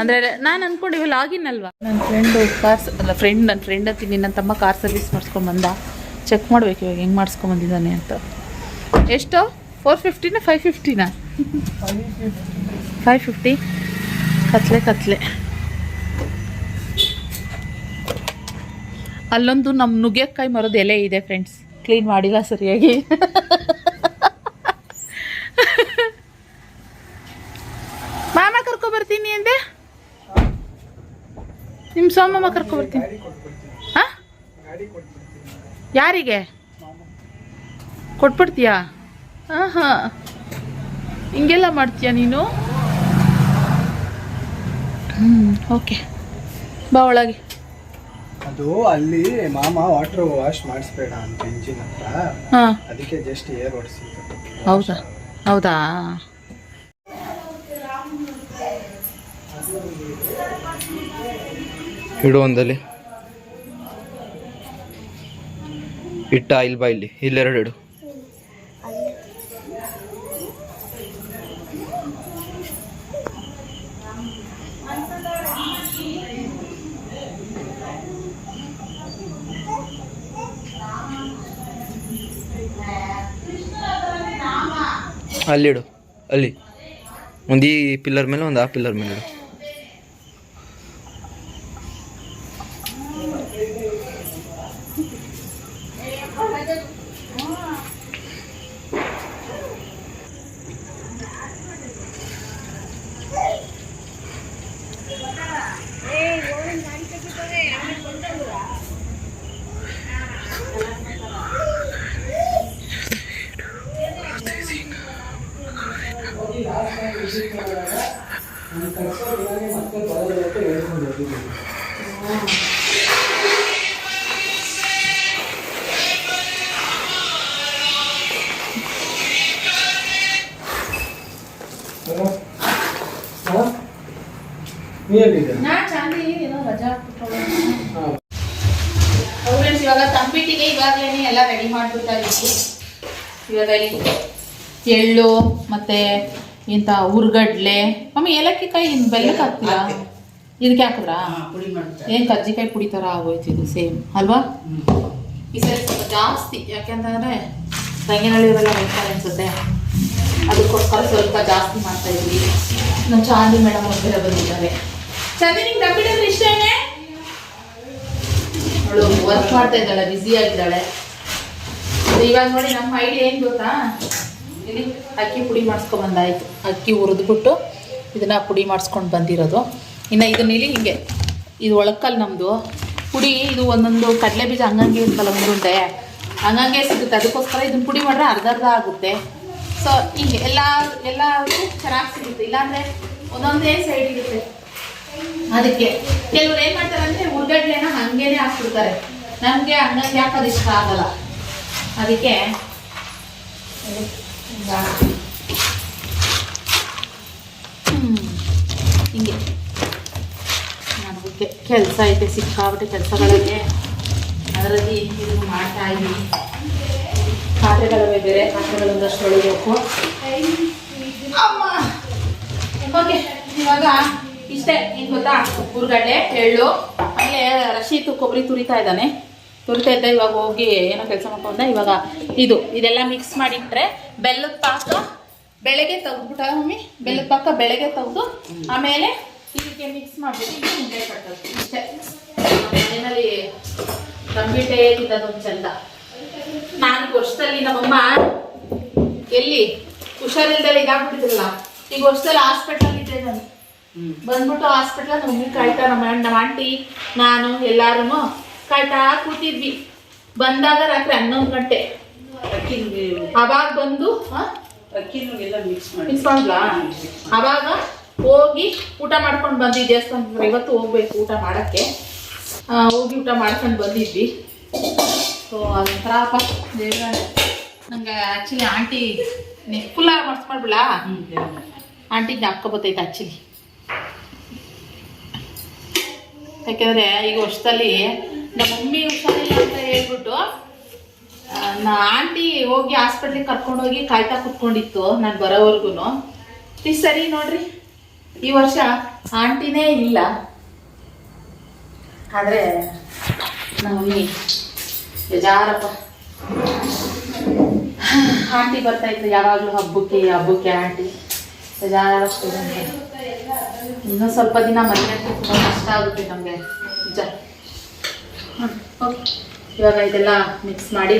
ಅಂದ್ರೆ ನಾನು ಅನ್ಕೊಂಡು ಇವಾಗ ಲಾಗಿನ್ ಅಲ್ವಾ? ನನ್ನ ಫ್ರೆಂಡು ಕಾರ್ ಅಲ್ಲ ಫ್ರೆಂಡ್ ನನ್ನ ಫ್ರೆಂಡ್ ಅಂತೀನಿ ನನ್ನ ತಮ್ಮ ಕಾರ್ ಸರ್ವಿಸ್ ಮಾಡಿಸ್ಕೊಂಡ್ ಬಂದ. ಚೆಕ್ ಮಾಡ್ಬೇಕು ಇವಾಗ ಹೆಂಗೆ ಮಾಡಿಸ್ಕೊಂಡ್ ಬಂದಿದ್ದಾನೆ ಅಂತ. ಎಷ್ಟು? ಫೋರ್ ಫಿಫ್ಟಿನ ಫೈವ್ ಫಿಫ್ಟಿನ ಫೈವ್ ಫಿಫ್ಟಿ ಕತ್ಲೆ ಕತ್ಲೆ. ಅಲ್ಲೊಂದು ನಮ್ಮ ನುಗ್ಗೆಕಾಯಿ ಮರದ ಎಲೆ ಇದೆ ಫ್ರೆಂಡ್ಸ್ ಕ್ಲೀನ್ ಮಾಡಿಲ್ಲ ಸರಿಯಾಗಿ. ಮಾಮ ಕರ್ಕೊಬರ್ತೀನಿ ಅಂದೆ. ನಿಮ್ಮ ಸೋಮಮ್ಮ ಕರ್ಕೊಬರ್ತೀನಿ ಹಾ? ಯಾರಿಗೆ? ಕೊಟ್ಬಿಡ್ತೀಯಾ? ಹಾಂ ಹಾಂ ಹಿಂಗೆಲ್ಲ ಮಾಡ್ತೀಯಾ ನೀನು? ಹ್ಞೂ ಓಕೆ ಬಾ ಒಳಗೆ. ಅದು ಅಲ್ಲಿ ಮಾಮ ವಾಟರ್ ವಾಶ್ ಮಾಡಿಸ್ಬೇಡ ಅಂತ ಇಂಜಿನ್ ಹತ್ರ. ಹಾಂ. ಅದಕ್ಕೆ ಜಸ್ಟ್ ಏರ್ ಹೊಡ್ಸಿದ್ದು ಹೌದಾ? ಹೌದಾ? ಇಡು ಒಂದಲ್ಲಿ. ಇಟ್ಟ ಇಲ್ಲಿ ಬಾ ಇಲ್ಲಿ? ಇಲ್ಲೆರಡು ಇಡು. ಅಲ್ಲಿಡು ಅಲ್ಲಿ. ಒಂದು ಈ ಪಿಲ್ಲರ್ ಮೇಲೆ ಒಂದು ಆ ಪಿಲ್ಲರ್ ಮೇಲೆ ಇಡು. ಎಲ್ಲಿದೆ ನಾ ಚಾಂದಿ ಏನೋ ರಜಾ ಫ್ರೆಂಡ್ಸ್ ಇವಾಗ ತಂಬಿಟ್ಟಿಗೆ ಇವಾಗಲೇ ಎಲ್ಲ ರೆಡಿ ಮಾಡ್ಬಿಡ್ತಾ ಇದ್ದೀವಿ ಇವಾಗ ಇಲ್ಲಿ ಎಳ್ಳು ಮತ್ತೆ ಇಂಥ ಉರ್ಗಡ್ಲೆ. ಮಮ್ಮಿ ಏಲಕ್ಕಿ ಕಾಯಿ ಇನ್ ಬೆಲ್ಲಕ್ಕೆ ಹಾಕ್ತೀರಾ? ಇದಕ್ಕೆ ಹಾಕಿದ್ರಾ? ಏನು ಕಜ್ಜಿಕಾಯಿ ಪುಡಿ ಥರ ಇದು ಸೇಮ್ ಅಲ್ವಾ? ಈ ಸರಿ ಸ್ವಲ್ಪ ಜಾಸ್ತಿ ಯಾಕೆಂತಂದ್ರೆ ತಂಗಿನಳ್ಳಿಯವರೆಲ್ಲ ಬರ್ತಾರೆ ಅನ್ಸುತ್ತೆ. ಅದಕ್ಕೋಸ್ಕರ ಸ್ವಲ್ಪ ಜಾಸ್ತಿ ಮಾಡ್ತಾ ಇದ್ವಿ. ನಮ್ಮ ಚಾಂದಿ ಮೇಡಮ್ ಒಬ್ಬರ ಬಂದಿದ್ದಾರೆ. ಚಾಂದಿ ನಿಂಗೆ ಡಬ್ಬಿಡೋದು ಇಷ್ಟೇನೆ ಅವಳು ವರ್ಕ್ ಮಾಡ್ತಾ ಇದ್ದಾಳೆ ಬ್ಯುಸಿ ಆಗಿದ್ದಾಳೆ. ಇವಾಗ ನೋಡಿ ನಮ್ಮ ಐಡಿಯಾ ಏನು ಗೊತ್ತಾ? ಇಲ್ಲಿ ಅಕ್ಕಿ ಪುಡಿ ಮಾಡಿಸ್ಕೊಂಡ್ ಬಂದಾಯಿತು ಅಕ್ಕಿ ಹುರಿದ್ಬಿಟ್ಟು ಇದನ್ನು ಪುಡಿ ಮಾಡಿಸ್ಕೊಂಡು ಬಂದಿರೋದು. ಇನ್ನು ಇದನ್ನ ಇಲ್ಲಿ ಹಿಂಗೆ. ಇದು ಒಳಕಲ್ ನಮ್ಮದು ಪುಡಿ ಇದು ಒಂದೊಂದು ಕಡಲೆ ಬೀಜ ಹಂಗಂಗೆ ಇರ್ತಲ್ಲ ಮುಂದೆ ಹಂಗಂಗೆ ಸಿಗುತ್ತೆ. ಅದಕ್ಕೋಸ್ಕರ ಇದನ್ನ ಪುಡಿ ಮಾಡಿದ್ರೆ ಅರ್ಧ ಅರ್ಧ ಆಗುತ್ತೆ. ಸೊ ಹಿಂಗೆ ಎಲ್ಲ ಎಲ್ಲದಕ್ಕೂ ಚೆನ್ನಾಗಿ ಸಿಗುತ್ತೆ. ಇಲ್ಲಾಂದರೆ ಒಂದೊಂದೇ ಸೈಡ್ ಇರುತ್ತೆ. ಅದಕ್ಕೆ ಕೆಲವ್ರು ಏನು ಮಾಡ್ತಾರೆ ಅಂದರೆ ಉರ್ಗಡ್ಲೆನ ಹಂಗೇನೆ ಹಾಕ್ಬಿಡ್ತಾರೆ. ನಮಗೆ ಹಂಗಂಗೆ ಹಾಕೋದು ಇಷ್ಟ ಆಗಲ್ಲ. ಅದಕ್ಕೆ. ಹಿಂಗೆ. ನನಗೆ ಕೆಲಸ ಐತೆ ಸಿಕ್ಕಾಬಿಟ್ಟೆ ಕೆಲಸಗಳಿಗೆ. ಅದರಲ್ಲಿ ಇದನ್ನು ಮಾಡ್ತಾ ಇದ್ದೀನಿ. ಪಾತ್ರೆಗಳವೇ ಬೇರೆ ಪಾತ್ರೆಗಳೊಂದಷ್ಟು ತೊಳಿಬೇಕು ಓಕೆ, ಇವಾಗ ಇಷ್ಟೇ ಏನು ಗೊತ್ತಾ? ಉರ್ಗಡ್ಲೆ ಎಳ್ಳು, ಆಮೇಲೆ ರಶೀತು ಕೊಬ್ಬರಿ ತುರಿತಾ ಇದ್ದಾನೆ. ತುರಿತಾ ಇದ್ದ ಇವಾಗ ಹೋಗಿ ಏನೋ ಕೆಲಸ ಮಾಡ್ಕೊಂಡ ಇವಾಗ ಇದು ಇದೆಲ್ಲ ಮಿಕ್ಸ್ ಮಾಡಿಟ್ರೆ ಬೆಲ್ಲದ ಪಾಕ ಬೆಳಗ್ಗೆ ತೆಗ್ದ್ಬಿಟ್ಟ ಮಮ್ಮಿ? ಬೆಲ್ಲದ ಪಾಕ ಬೆಳಗ್ಗೆ ತೆಗೆದು ಆಮೇಲೆ ಇದಕ್ಕೆ ಮಿಕ್ಸ್ ಮಾಡಿಬಿಟ್ಟು ಹಿಂಗೆ ಕಟ್ಟೋದು ಇಷ್ಟೇ ಮನೆಯಲ್ಲಿ ಚಂದ. ನಾನು ವರ್ಷದಲ್ಲಿ ನಮ್ಮಮ್ಮ ಎಲ್ಲಿ ಹುಷಾರಿಲ್ದಲ್ಲ ಇದಾಗ್ಬಿಟ್ಟಿದ್ರಲ್ಲ ಈಗ ವರ್ಷದಲ್ಲಿ ಹಾಸ್ಪಿಟಲ್ ಇದ್ದೆ ನಾನು. ಬಂದ್ಬಿಟ್ಟು ಹಾಸ್ಪಿಟಲ್ ನಮ್ಮ ಮಮ್ಮಿ ಕಾಯ್ತಾ ನಮ್ಮ ಅಣ್ಣ ನಮ್ಮ ಆಂಟಿ ನಾನು ಎಲ್ಲಾರು ಕಾಯ್ತಾ ಕೂತಿದ್ವಿ. ಬಂದಾಗ ರಾತ್ರಿ ಹನ್ನೊಂದು ಗಂಟೆ. ಅವಾಗ ಬಂದು ಮಿಕ್ಸ್ ಮಾಡ್ಲಾ ಅವಾಗ ಹೋಗಿ ಊಟ ಮಾಡ್ಕೊಂಡು ಬಂದ್ವಿ ದೇವಸ್ಥಾನ ಇವತ್ತು ಹೋಗ್ಬೇಕು ಊಟ ಮಾಡಕ್ಕೆ. ಹೋಗಿ ಊಟ ಮಾಡ್ಕೊಂಡು ಬಂದಿದ್ವಿ. ಸೊ ಅದೊಂಥರಪ್ಪ ನಂಗೆ ಆಕ್ಚುಲಿ ಆಂಟಿ ಫುಲ್ ಮಾಡಿಸ್ಕೊಂಡ್ಬಿಡ ಆಂಟಿ ಜ್ಞಾಪಕ ಬರ್ತೈತೆ ಆ್ಯಕ್ಚುಲಿ ಯಾಕೆಂದರೆ ಈಗ ವರ್ಷದಲ್ಲಿ ನಮ್ಮ ಮಮ್ಮಿ ಹುಷಾರಿಲ್ಲ ಅಂತ ಹೇಳ್ಬಿಟ್ಟು ನಾ ಆಂಟಿ ಹೋಗಿ ಹಾಸ್ಪಿಟ್ಲಿಗೆ ಕರ್ಕೊಂಡೋಗಿ ಕಾಯ್ತಾ ಕುತ್ಕೊಂಡಿತ್ತು ನಾನು ಬರೋವರೆಗೂ ಈ ಸರಿ ನೋಡ್ರಿ, ಈ ವರ್ಷ ಆಂಟಿನೇ ಇಲ್ಲ. ಆದರೆ ನಮ್ಮ ಬೇಜಾರಪ್ಪ. ಆಂಟಿ ಬರ್ತಾ ಇತ್ತು, ಯಾವಾಗಲೂ ಹಬ್ಬಕ್ಕೆ ಹಬ್ಬಕ್ಕೆ ಆಂಟಿ. ಬೇಜಾರಪ್ಪ. ಇನ್ನೂ ಸ್ವಲ್ಪ ದಿನ ಮನೆಯಲ್ಲಿ ತುಂಬ ಕಷ್ಟ ಆಗುತ್ತೆ ನಮಗೆ. ಇವಾಗ ಇದೆಲ್ಲ ಮಿಕ್ಸ್ ಮಾಡಿ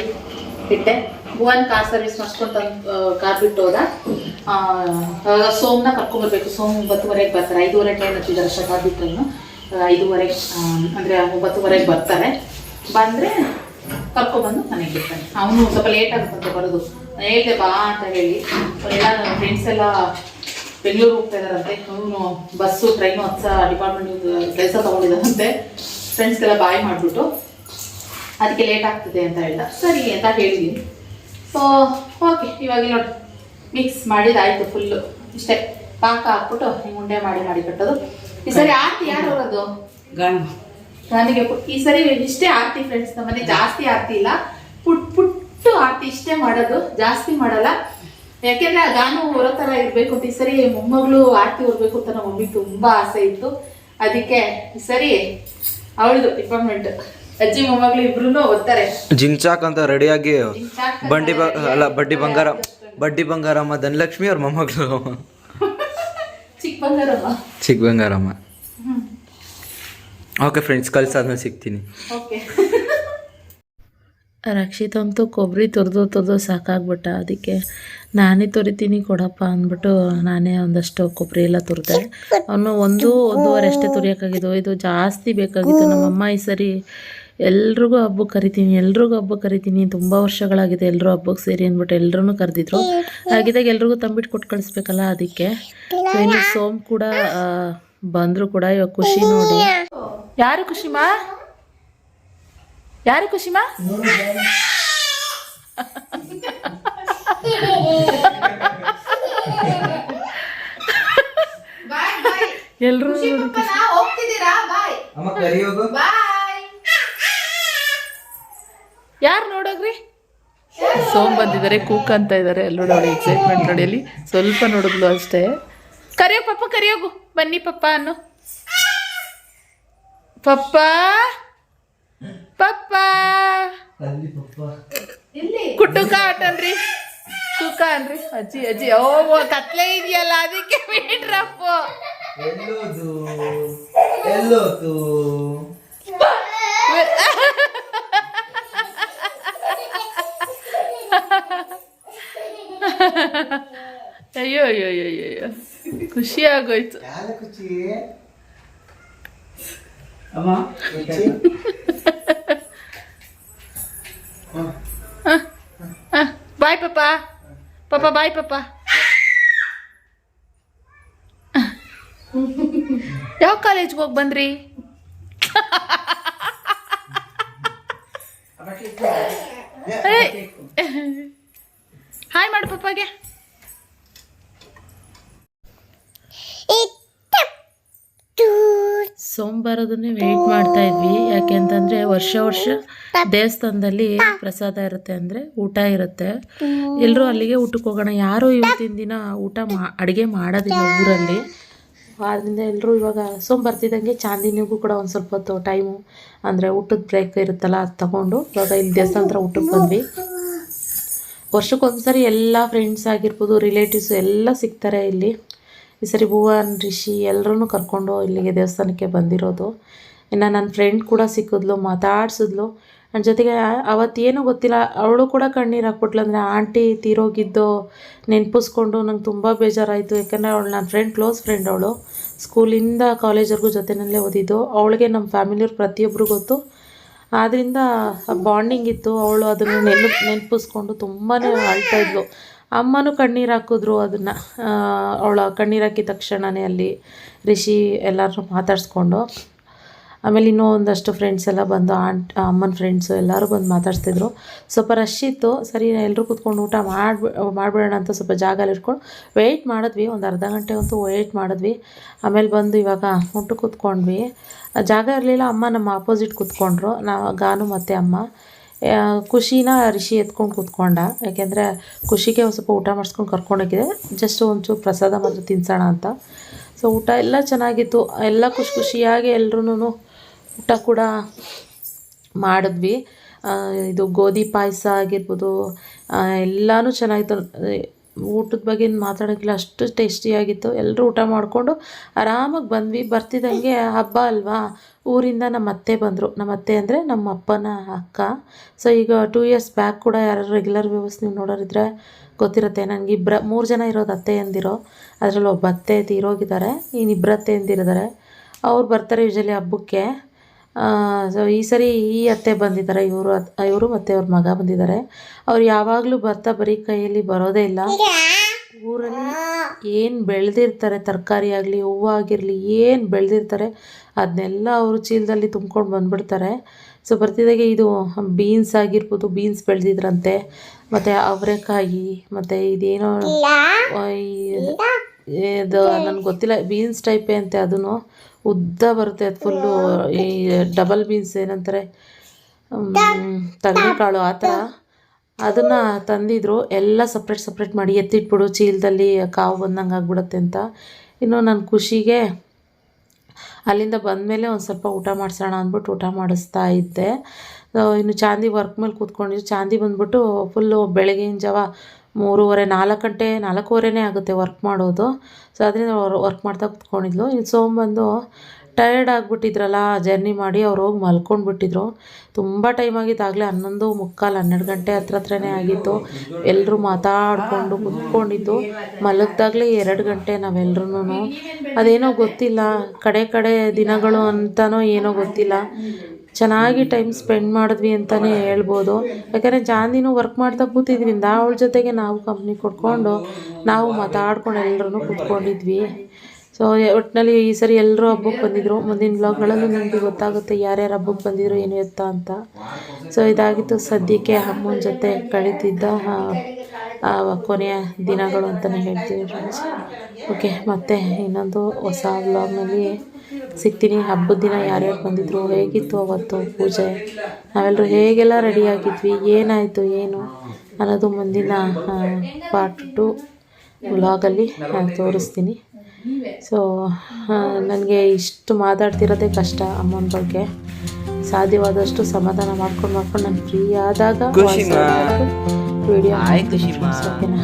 ಇಟ್ಟೆ. ಭುವನ್ ಕಾರ್ ಸರ್ವಿಸ್ ಮಾಡಿಸ್ಕೊಂಡು ತಂದು ಕಾರ್ ಬಿಟ್ಟು ಹೋದ. ಸೋಮ್ನ ಕರ್ಕೊಂಬರ್ಬೇಕು ಸೋಮ್ ಒಂಬತ್ತುವರೆಗೆ ಬರ್ತಾರೆ. ಐದೂವರೆ ಟ್ರೈನ್ ಹತ್ತಿದ್ದಾರೆ ಶತಾಬ್ದಿ ಟ್ರೈನು ಐದೂವರೆಗೆ ಅಂದರೆ ಒಂಬತ್ತುವರೆಗೆ ಬರ್ತಾರೆ. ಬಂದರೆ ಕರ್ಕೊಬಂದು ಮನೆಗೆ ಬಿಡ್ತಾನೆ ಅವನು ಸ್ವಲ್ಪ ಲೇಟ್ ಆಗುತ್ತಂತೆ ಬರೋದು. ಹೇಳ್ದೆ, ಬಾ ಅಂತ ಹೇಳಿ. ಎಲ್ಲ ನನ್ನ ಫ್ರೆಂಡ್ಸ್ ಎಲ್ಲ ಬೆಂಗಳೂರು ಹೋಗ್ತಾ ಇದಾರಂತೆ ಅವನು ಬಸ್ಸು ಟ್ರೈನು ಹತ್ಸ ಡಿಪಾರ್ಟ್ಮೆಂಟ್ ಕೆಲಸ ತೊಗೊಂಡಿದ್ದಾರಂತೆ ಫ್ರೆಂಡ್ಸ್ಗೆಲ್ಲ ಬಾಯ್ ಮಾಡಿಬಿಟ್ಟು ಅದಕ್ಕೆ ಲೇಟ್ ಆಗ್ತದೆ ಅಂತ ಹೇಳ್ದ. ಸರಿ ಅಂತ ಹೇಳಿದ್ದೀನಿ ಸೊ ಓಕೆ ಇವಾಗ ನೋಡಿ. ಮಿಕ್ಸ್ ಮಾಡಿದಾಯಿತು ಫುಲ್ಲು ಇಷ್ಟೇ. ಪಾಕ ಹಾಕ್ಬಿಟ್ಟು ಹಿಂಗೆ ಉಂಡೆ ಮಾಡಿ ಮಾಡಿ ಕಟ್ಟೋದು. ಈ ಸರಿ ಆರ್ತಿ ಯಾರು ಅವರದು ಗಂಡು ನನಗೆ ಈ ಸರಿ ಇಷ್ಟೇ ಆರ್ತಿ ಫ್ರೆಂಡ್ಸ್ ನಮ್ಮನೆ ಜಾಸ್ತಿ ಆರ್ತಿ ಇಲ್ಲ. ಪುಟ್ ಪುಟ್ಟು ಆರ್ತಿ ಇಷ್ಟೇ ಮಾಡೋದು. ಜಾಸ್ತಿ ಮಾಡಲ್ಲ. ಯಾಕೆಂದ್ರೆ ಗಾನು ಹೊರೋ ಥರ ಇರಬೇಕು ಅಂತ ಈ ಸರಿ ಮೊಮ್ಮಗಳು ಆರ್ತಿ ಹೊರಬೇಕು ಅಂತ ನಮ್ಮ ಮಮ್ಮಿ ತುಂಬಾ ಆಸೆ ಇತ್ತು. ಅದಕ್ಕೆ ಈ ಸರಿ ಅವಳದು ಡಿಪಾರ್ಟ್ಮೆಂಟ್ ಅಜ್ಜಿ ಮೊಮ್ಮಗಳು ಇಬ್ರು ಓದ್ತಾರೆ ಜಿಂಚಾಕ್ ಅಂತ ರೆಡಿಯಾಗಿ ಬಂಡಿ ಅಲ್ಲ ಬಡ್ಡಿ ಬಂಗಾರ ಬಡ್ಡಿ ಬಂಗಾರಮ್ಮ ಧನಲಕ್ಷ್ಮಿ ಅವ್ರ ಮೊಮ್ಮಗಳು. ಚಿಕ್ಕ ಬಂಗಾರಮ್ಮ. ಚಿಕ್ಕ ಬಂಗಾರಮ್ಮ. ಓಕೆ ಫ್ರೆಂಡ್ಸ್ ಕಲ್ಸಾದ್ಮೇಲೆ ಸಿಗ್ತೀನಿ. ಓಕೆ ರಕ್ಷಿತ್ ಅಂತೂ ಕೊಬ್ಬರಿ ತುರಿದು ತುರಿದು ಸಾಕಾಗ್ಬಿಟ್ಟ ಅದಕ್ಕೆ. ನಾನೇ ತುರಿತೀನಿ ಕೊಡಪ್ಪ ಅಂದ್ಬಿಟ್ಟು ನಾನೇ ಒಂದಷ್ಟು ಕೊಬ್ಬರಿ ಎಲ್ಲ ತುರಿದೆ. ಅವನು ಒಂದು ಒಂದೂವರೆ ಅಷ್ಟೇ ತುರಿಯೋಕ್ಕಾಗಿದ್ದು. ಇದು ಜಾಸ್ತಿ ಬೇಕಾಗಿತ್ತು ನಮ್ಮಮ್ಮ ಈ ಸರಿ ಎಲ್ರಿಗೂ ಹಬ್ಬಕ್ಕೆ ಕರಿತೀನಿ, ಎಲ್ರಿಗೂ ಹಬ್ಬಕ್ಕೆ ಕರಿತೀನಿ. ತುಂಬ ವರ್ಷಗಳಾಗಿದೆ ಎಲ್ಲರೂ ಹಬ್ಬಕ್ಕೆ ಸೇರಿ ಅಂದ್ಬಿಟ್ಟು ಎಲ್ಲರೂ ಕರೆದಿದ್ರು. ಹಾಗಿದ್ದಾಗ ಎಲ್ರಿಗೂ ತಂಬಿಟ್ಟು ಕೊಟ್ಟು ಕಳಿಸ್ಬೇಕಲ್ಲ ಅದಕ್ಕೆ. ಸೋಮ್ ಕೂಡ ಬಂದ್ರು ಕೂಡ. ಇವಾಗ ಖುಷಿ ನೋಡಿ. ಯಾರು ಖುಷಿಮಾ? ಯಾರು ಖುಷಿಮಾ ಎಲ್ರು ಯಾರು ನೋಡೋಗ್ರಿ? ಸೋಮ್ ಬಂದಿದ್ದಾರೆ ಕೂಕ್ ಅಂತ ಇದ್ದಾರೆ ಎಲ್ಲರೂ ನೋಡಿ ಎಕ್ಸೈಟ್ಮೆಂಟ್ ನೋಡಿ ಅಲ್ಲಿ ಸ್ವಲ್ಪ ನೋಡಿದ್ಲು ಅಷ್ಟೇ. ಕರಿಯೋ ಪಪ್ಪ ಕರಿಯೋಗು. ಬನ್ನಿ ಪಪ್ಪ ಅನ್ನು. ಪಪ್ಪ! ಪಪ್ಪ. ಕುಟುಕ ಆಟನ್ರಿ ಕೂಕ ಅನ್ರಿ. ಅಜ್ಜಿ ಅಜ್ಜಿ. ಓ ಕತ್ಲೆ ಇದೆಯಲ್ಲ ಅದಕ್ಕೆ ಮೀಟ್ರಪ್ಪ ಎಲ್ಲೋದು ಅಯ್ಯೋ ಅಯ್ಯೋ ಅಯ್ಯೋ ಅಯ್ಯೋ ಖುಷಿ ಆಗೋಯ್ತು. ಅಮ್ಮ ಬಾಯ್ ಪಪ್ಪ. ಪಪ್ಪ ಬಾಯ್. ಪಪ್ಪ. ಯಾವ ಕಾಲೇಜ್ಗೆ ಹೋಗಿ ಬಂದ್ರಿ? ಹಾಯ್ ಮಾಡು ಪಪ್ಪಾಗೆ. ಸೋಮವಾರದನ್ನೇ ವೇಟ್ ಮಾಡ್ತಾ ಇದ್ವಿ. ಯಾಕೆ ಅಂತಂದ್ರೆ ವರ್ಷ ವರ್ಷ ದೇವಸ್ಥಾನದಲ್ಲಿ ಪ್ರಸಾದ ಇರುತ್ತೆ ಅಂದ್ರೆ ಊಟ ಇರುತ್ತೆ. ಎಲ್ಲರೂ ಅಲ್ಲಿಗೆ ಊಟಕ್ಕೆ ಹೋಗೋಣ. ಯಾರು ಇವತ್ತಿನ ದಿನ ಊಟ ಮಾ, ಅಡುಗೆ ಮಾಡೋದಿಲ್ಲ ಊರಲ್ಲಿ. ಆದ್ರಿಂದ ಎಲ್ಲರೂ ಇವಾಗ ಸೋಮ್ ಬರ್ತಿದ್ದಂಗೆ ಚಾಂದಿನಿಗೂ ಕೂಡ ಒಂದು ಸ್ವಲ್ಪ ಹೊತ್ತು ಟೈಮು ಅಂದರೆ ಊಟದ ಬ್ರೇಕ್ ಇರುತ್ತಲ್ಲ ಅದು ತಗೊಂಡು ಇವಾಗ ಇಲ್ಲಿ ದೇವಸ್ಥಾನ ಹತ್ರ ಊಟಕ್ಕೆ ಬಂದ್ವಿ. ವರ್ಷಕ್ಕೊಂದ್ಸರಿ ಎಲ್ಲ ಫ್ರೆಂಡ್ಸ್ ಆಗಿರ್ಬೋದು ರಿಲೇಟಿವ್ಸ್ ಎಲ್ಲ ಸಿಗ್ತಾರೆ ಇಲ್ಲಿ. ಈ ಸರಿ ಭುವನ್, ರಿಷಿ ಎಲ್ಲರೂ ಕರ್ಕೊಂಡು ಇಲ್ಲಿಗೆ ದೇವಸ್ಥಾನಕ್ಕೆ ಬಂದಿರೋದು. ಇನ್ನು ನನ್ನ ಫ್ರೆಂಡ್ ಕೂಡ ಸಿಕ್ಕಿದ್ಲು, ಮಾತಾಡ್ಸಿದ್ಲು. ಜೊತೆಗೆ ಅವತ್ತೇನು ಗೊತ್ತಿಲ್ಲ, ಅವಳು ಕೂಡ ಕಣ್ಣೀರು ಹಾಕ್ಬಿಟ್ಲು. ಅಂದರೆ ಆಂಟಿ ತೀರೋಗಿದ್ದು ನೆನಪಿಸ್ಕೊಂಡು ನಂಗೆ ತುಂಬ ಬೇಜಾರಾಯಿತು. ಯಾಕಂದರೆ ಅವಳು ನನ್ನ ಫ್ರೆಂಡ್ ಕ್ಲೋಸ್ ಫ್ರೆಂಡ್ ಅವಳು. ಸ್ಕೂಲಿಂದ ಕಾಲೇಜ್ವರೆಗೂ ಜೊತೆಯಲ್ಲೇ ಓದಿದ್ದು. ಅವಳಿಗೆ ನಮ್ಮ ಫ್ಯಾಮಿಲಿಯವ್ರು ಪ್ರತಿಯೊಬ್ಬರು ಗೊತ್ತು. ಆದ್ದರಿಂದ ಬಾಂಡಿಂಗ್ ಇತ್ತು. ಅವಳು ಅದನ್ನು ನೆನಪು, ನೆನಪಿಸ್ಕೊಂಡು ತುಂಬಾ ಇದ್ಲು. ಅಮ್ಮನೂ ಕಣ್ಣೀರು ಹಾಕಿದ್ರು ಅದನ್ನು. ಅವಳ ಕಣ್ಣೀರು ಹಾಕಿದ ತಕ್ಷಣವೇ ಅಲ್ಲಿ ರಿಷಿ ಎಲ್ಲರನ್ನೂ ಮಾತಾಡಿಸ್ಕೊಂಡು. ಆಮೇಲೆ ಇನ್ನೂ ಒಂದಷ್ಟು ಫ್ರೆಂಡ್ಸ್ ಎಲ್ಲ ಬಂದು ಆಂಟ್ ಅಮ್ಮನ ಫ್ರೆಂಡ್ಸು ಎಲ್ಲರೂ ಬಂದು ಮಾತಾಡ್ತಿದ್ರು ಸ್ವಲ್ಪ ರಶ್ ಇತ್ತು. ಸರಿ ಎಲ್ಲರೂ ಕೂತ್ಕೊಂಡು ಊಟ ಮಾಡಿ ಮಾಡಿಬಿಡೋಣ ಅಂತ ಸ್ವಲ್ಪ ಜಾಗ ಇಟ್ಕೊಂಡು ವೆಯ್ಟ್ ಮಾಡಿದ್ವಿ. ಒಂದು ಅರ್ಧ ಗಂಟೆ ಅಂತೂ ವೆಯ್ಟ್ ಮಾಡಿದ್ವಿ. ಆಮೇಲೆ ಬಂದು ಇವಾಗ ಊಟ ಕೂತ್ಕೊಂಡ್ವಿ. ಜಾಗ ಇರಲಿಲ್ಲ. ಅಮ್ಮ ನಮ್ಮ ಆಪೋಸಿಟ್ ಕೂತ್ಕೊಂಡ್ರು. ನಾ, ಗಾನು ಮತ್ತು ಅಮ್ಮ. ಖುಷಿನ ರಿಷಿ ಎತ್ಕೊಂಡು ಕೂತ್ಕೊಂಡ. ಯಾಕೆಂದರೆ ಖುಷಿಗೆ ಒಂದು ಸ್ವಲ್ಪ ಊಟ ಮಾಡಿಸ್ಕೊಂಡು ಕರ್ಕೊಂಡೋಗಿದೆ ಜಸ್ಟ್ ಒಂಚೂರು ಪ್ರಸಾದ ಮಾತ್ರ ತಿನ್ಸೋಣ ಅಂತ. ಸೊ ಊಟ ಎಲ್ಲ ಚೆನ್ನಾಗಿತ್ತು. ಎಲ್ಲ ಖುಷಿ ಖುಷಿಯಾಗಿ ಎಲ್ರೂ ಊಟ ಕೂಡ ಮಾಡಿದ್ವಿ. ಇದು ಗೋಧಿ ಪಾಯಸ ಆಗಿರ್ಬೋದು ಎಲ್ಲನೂ ಚೆನ್ನಾಗಿತ್ತು. ಊಟದ ಬಗ್ಗೆ ಮಾತಾಡೋಕ್ಕಿಲ್ಲ, ಅಷ್ಟು ಟೇಸ್ಟಿಯಾಗಿತ್ತು ಎಲ್ಲರೂ ಊಟ ಮಾಡಿಕೊಂಡು ಆರಾಮಾಗಿ ಬಂದ್ವಿ. ಬರ್ತಿದ್ದಂಗೆ ಹಬ್ಬ ಅಲ್ವಾ? ಊರಿಂದ ನಮ್ಮ ಅತ್ತೆ ಬಂದರು. ನಮ್ಮ ಅತ್ತೆ ಅಂದರೆ ನಮ್ಮ ಅಪ್ಪನ ಅಕ್ಕ. ಸೊ ಈಗ ಟೂ ಇಯರ್ಸ್ ಬ್ಯಾಕ್ ಕೂಡ ಯಾರು ರೆಗ್ಯುಲರ್ ವ್ಯೂವರ್ಸ್ ನೀವು ನೋಡೋರಿದ್ರೆ ಗೊತ್ತಿರುತ್ತೆ. ನನಗೆ ಇಬ್ಬರ ಮೂರು ಜನ ಇರೋದು ಅತ್ತೆ ಎಂದಿರೋ ಅದರಲ್ಲಿ ಒಬ್ಬ ಅತ್ತೆ ತೀರೋಗಿದ್ದಾರೆ ಇನ್ನಿಬ್ಬರ ಅತ್ತೆ ಎಂದಿರಿದ್ದಾರೆ ಅವ್ರು ಬರ್ತಾರೆ ಯೂಶಲಿ ಹಬ್ಬಕ್ಕೆ. ಸೊ ಈ ಸರಿ ಈ ಅತ್ತೆ ಬಂದಿದ್ದಾರೆ ಇವರು ಇವರು ಮತ್ತು ಅವ್ರ ಮಗ ಬಂದಿದ್ದಾರೆ. ಅವ್ರು ಯಾವಾಗಲೂ ಬರ್ತಾ ಬರೀ ಕೈಯಲ್ಲಿ ಬರೋದೇ ಇಲ್ಲ. ಊರಲ್ಲಿ ಏನು ಬೆಳೆದಿರ್ತಾರೆ ತರಕಾರಿ ಆಗಲಿ ಹೂವಾಗಿರಲಿ ಏನು ಬೆಳೆದಿರ್ತಾರೆ ಅದನ್ನೆಲ್ಲ ಅವರು ಚೀಲದಲ್ಲಿ ತುಂಬ್ಕೊಂಡು ಬಂದುಬಿಡ್ತಾರೆ. ಸೊ ಬರ್ತಿದ್ದಾಗೆ ಇದು ಬೀನ್ಸ್ ಆಗಿರ್ಬೋದು ಬೀನ್ಸ್ ಬೆಳೆದಿದ್ರಂತೆ ಮತ್ತು ಅವರೆಕಾಯಿ ಮತ್ತು ಇದೇನೋ ಇದು ನನಗೆ ಗೊತ್ತಿಲ್ಲ ಬೀನ್ಸ್ ಟೈಪೇ ಅಂತೆ ಅದನ್ನು ಉದ್ದ ಬರುತ್ತೆ ಅದು ಫುಲ್ಲು ಈ ಡಬಲ್ ಬೀನ್ಸ್ ಏನಂತಾರೆ? ಕಾಳು ಆ ಥರ ಅದನ್ನು ತಂದಿದ್ರು. ಎಲ್ಲ ಸಪ್ರೇಟ್ ಸಪ್ರೇಟ್ ಮಾಡಿ ಎತ್ತಿಟ್ಬಿಡು. ಚೀಲದಲ್ಲಿ ಕಾವು ಬಂದಂಗೆ ಆಗ್ಬಿಡುತ್ತೆ ಅಂತ. ಇನ್ನು ನನ್ನ ಖುಷಿಗೆ ಅಲ್ಲಿಂದ ಬಂದಮೇಲೆ ಒಂದು ಸ್ವಲ್ಪ ಊಟ ಮಾಡಿಸೋಣ ಅಂದ್ಬಿಟ್ಟು ಊಟ ಮಾಡಿಸ್ತಾ ಇದ್ದೆ. ಇನ್ನು ಚಾಂದಿ ವರ್ಕ್ ಮೇಲೆ ಕೂತ್ಕೊಂಡಿದ್ದು. ಚಾಂದಿ ಬಂದ್ಬಿಟ್ಟು ಫುಲ್ಲು ಬೆಳಗಿನ ಜಾವ ಮೂರುವರೆ, ನಾಲ್ಕು ಗಂಟೆ, ನಾಲ್ಕೂವರೆನೇ ಆಗುತ್ತೆ ವರ್ಕ್ ಮಾಡೋದು. ಸೊ ಅದರಿಂದ ವರ್ಕ್ ಮಾಡ್ತಾ ಕೂತ್ಕೊಂಡಿದ್ಲು. ಇನ್ನು ಸೋಮ್ ಬಂದು ಟಯರ್ಡ್ ಆಗಿಬಿಟ್ಟಿದ್ರಲ್ಲ ಜರ್ನಿ ಮಾಡಿ ಅವ್ರು ಹೋಗಿ ಮಲ್ಕೊಂಡ್ಬಿಟ್ಟಿದ್ರು. ತುಂಬ ಟೈಮ್ ಆಗಿತ್ತು. ಆಗಲೇ ಹನ್ನೊಂದು ಮುಕ್ಕಾಲು, ಹನ್ನೆರಡು ಗಂಟೆ ಹತ್ರ ಹತ್ರನೇ ಆಗಿತ್ತು. ಎಲ್ಲರೂ ಮಾತಾಡಿಕೊಂಡು ಕುತ್ಕೊಂಡಿದ್ದು. ಮಲಗ್ದಾಗಲೇ ಎರಡು ಗಂಟೆ ನಾವೆಲ್ಲರೂ ಅದೇನೋ ಗೊತ್ತಿಲ್ಲ. ಕಡೆ ಕಡೆ ದಿನಗಳು ಅಂತನೋ ಏನೋ ಗೊತ್ತಿಲ್ಲ. ಚೆನ್ನಾಗಿ ಟೈಮ್ ಸ್ಪೆಂಡ್ ಮಾಡಿದ್ವಿ ಅಂತಲೇ ಹೇಳ್ಬೋದು. ಯಾಕಂದರೆ ಜಾಂದಿನೂ ವರ್ಕ್ ಮಾಡ್ತಾ ಕೂತಿದ್ರಿಂದ ಅವಳ ಜೊತೆಗೆ ನಾವು ಕಂಪ್ನಿ ಕೊಟ್ಕೊಂಡು ನಾವು ಮಾತಾಡ್ಕೊಂಡು ಎಲ್ಲರೂ ಕೂತ್ಕೊಂಡಿದ್ವಿ. ಸೊ ಒಟ್ಟಿನಲ್ಲಿ ಈ ಸರಿ ಎಲ್ಲರೂ ಹಬ್ಬಕ್ಕೆ ಬಂದಿದ್ರು. ಮುಂದಿನ ಬ್ಲಾಗ್ಗಳಲ್ಲೂ ನಿಮಗೆ ಗೊತ್ತಾಗುತ್ತೆ ಯಾರ್ಯಾರು ಹಬ್ಬಕ್ಕೆ ಬಂದಿದ್ರು, ಏನು ಎತ್ತ ಅಂತ. ಸೊ ಇದಾಗಿತ್ತು ಸದ್ಯಕ್ಕೆ ಅಮ್ಮನ ಜೊತೆ ಕಳೀತಿದ್ದ ಕೊನೆಯ ದಿನಗಳು ಅಂತಲೇ ಹೇಳ್ತೀವಿ ಫ್ರೆಂಡ್ಸ್ ಓಕೆ ಮತ್ತೆ ಇನ್ನೊಂದು ಹೊಸ ವ್ಲಾಗ್ನಲ್ಲಿ ಸಿಗ್ತೀನಿ. ಹಬ್ಬದ ದಿನ ಯಾರ್ಯಾರು ಬಂದಿದ್ರು ಹೇಗಿತ್ತು ಅವತ್ತು ಪೂಜೆ? ನಾವೆಲ್ಲರೂ ಹೇಗೆಲ್ಲ ರೆಡಿ ಆಗಿದ್ವಿ? ಏನಾಯಿತು ಏನು ಅನ್ನೋದು ಮುಂದಿನ ಪಾರ್ಟ್ ಟು ವ್ಲಾಗಲ್ಲಿ ತೋರಿಸ್ತೀನಿ. ಸೊ ನನಗೆ ಇಷ್ಟು ಮಾತಾಡ್ತಿರೋದೇ ಕಷ್ಟ ಅಮ್ಮನ ಬಗ್ಗೆ. ಸಾಧ್ಯವಾದಷ್ಟು ಸಮಾಧಾನ ಮಾಡ್ಕೊಂಡು ಮಾಡ್ಕೊಂಡು ನಾನು ಫ್ರೀ ಆದಾಗ? ವಿಡಿಯೋ. ಓಕೆನಾ?